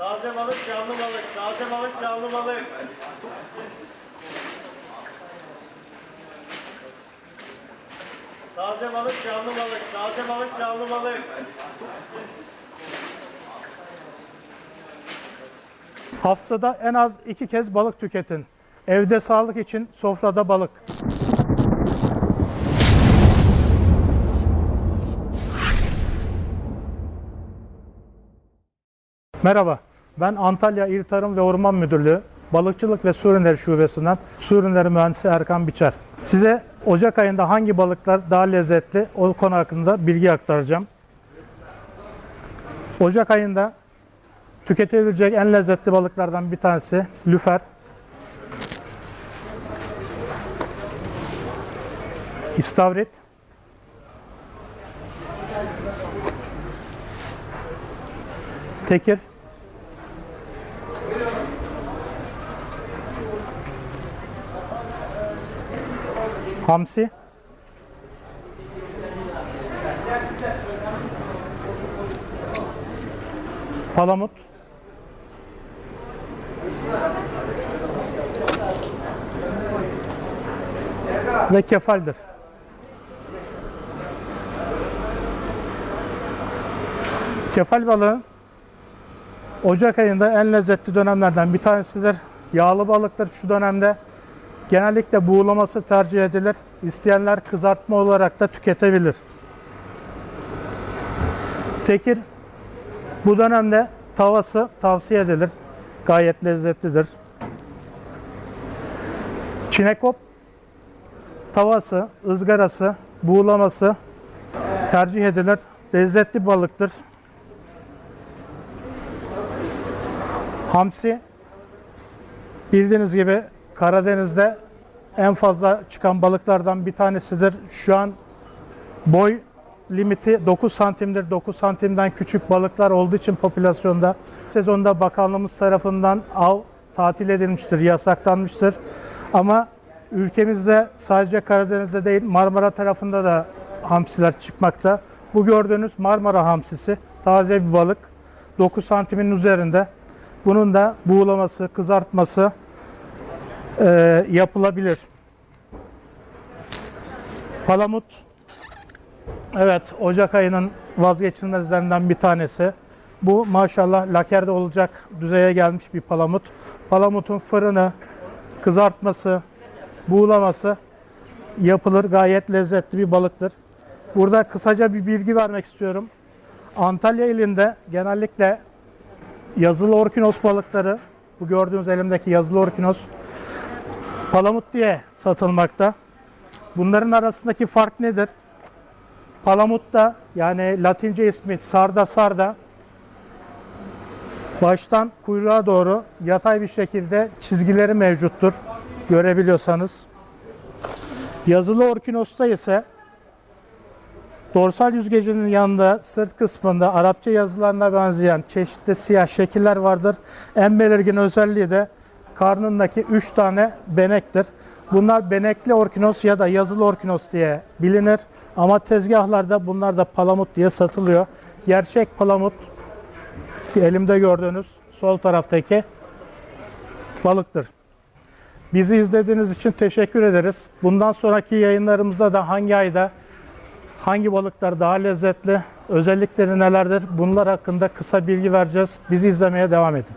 Taze balık, canlı balık. Taze balık, canlı balık. Taze balık, canlı balık. Taze balık, canlı balık. Haftada en az iki kez balık tüketin. Evde sağlık için sofrada balık. Merhaba, ben Antalya İl Tarım ve Orman Müdürlüğü Balıkçılık ve Su Ürünleri Şubesi'nden Su Ürünleri Mühendisi Erkan Biçer. Size Ocak ayında hangi balıklar daha lezzetli o konu hakkında bilgi aktaracağım. Ocak ayında tüketilebilecek en lezzetli balıklardan bir tanesi lüfer. İstavrit. Tekir. Hamsi. Palamut. ve kefaldir. Kefal balığı Ocak ayında en lezzetli dönemlerden bir tanesidir. Yağlı balıktır şu dönemde. Genellikle buğulaması tercih edilir. İsteyenler kızartma olarak da tüketebilir. Tekir bu dönemde tavası tavsiye edilir. Gayet lezzetlidir. Çinekop tavası, ızgarası, buğulaması tercih edilir. Lezzetli balıktır. Hamsi bildiğiniz gibi Karadeniz'de en fazla çıkan balıklardan bir tanesidir. Şu an boy limiti 9 santimdir. 9 santimden küçük balıklar olduğu için popülasyonda sezonda bakanlığımız tarafından av tatil edilmiştir, yasaklanmıştır. Ama ülkemizde sadece Karadeniz'de değil Marmara tarafında da hamsiler çıkmakta. Bu gördüğünüz Marmara hamsisi taze bir balık. 9 santimin üzerinde. Bunun da buğulaması, kızartması e, yapılabilir. Palamut Evet, Ocak ayının vazgeçilmezlerinden bir tanesi. Bu maşallah lakerde olacak düzeye gelmiş bir palamut. Palamutun fırını, kızartması, buğulaması yapılır. Gayet lezzetli bir balıktır. Burada kısaca bir bilgi vermek istiyorum. Antalya ilinde genellikle yazılı orkinos balıkları, bu gördüğünüz elimdeki yazılı orkinos, palamut diye satılmakta. Bunların arasındaki fark nedir? Palamut da yani Latince ismi sarda sarda baştan kuyruğa doğru yatay bir şekilde çizgileri mevcuttur. Görebiliyorsanız. Yazılı orkinosta ise dorsal yüzgecinin yanında sırt kısmında Arapça yazılarına benzeyen çeşitli siyah şekiller vardır. En belirgin özelliği de karnındaki 3 tane benektir. Bunlar benekli orkinos ya da yazılı orkinos diye bilinir. Ama tezgahlarda bunlar da palamut diye satılıyor. Gerçek palamut elimde gördüğünüz sol taraftaki balıktır. Bizi izlediğiniz için teşekkür ederiz. Bundan sonraki yayınlarımızda da hangi ayda hangi balıklar daha lezzetli, özellikleri nelerdir bunlar hakkında kısa bilgi vereceğiz. Bizi izlemeye devam edin.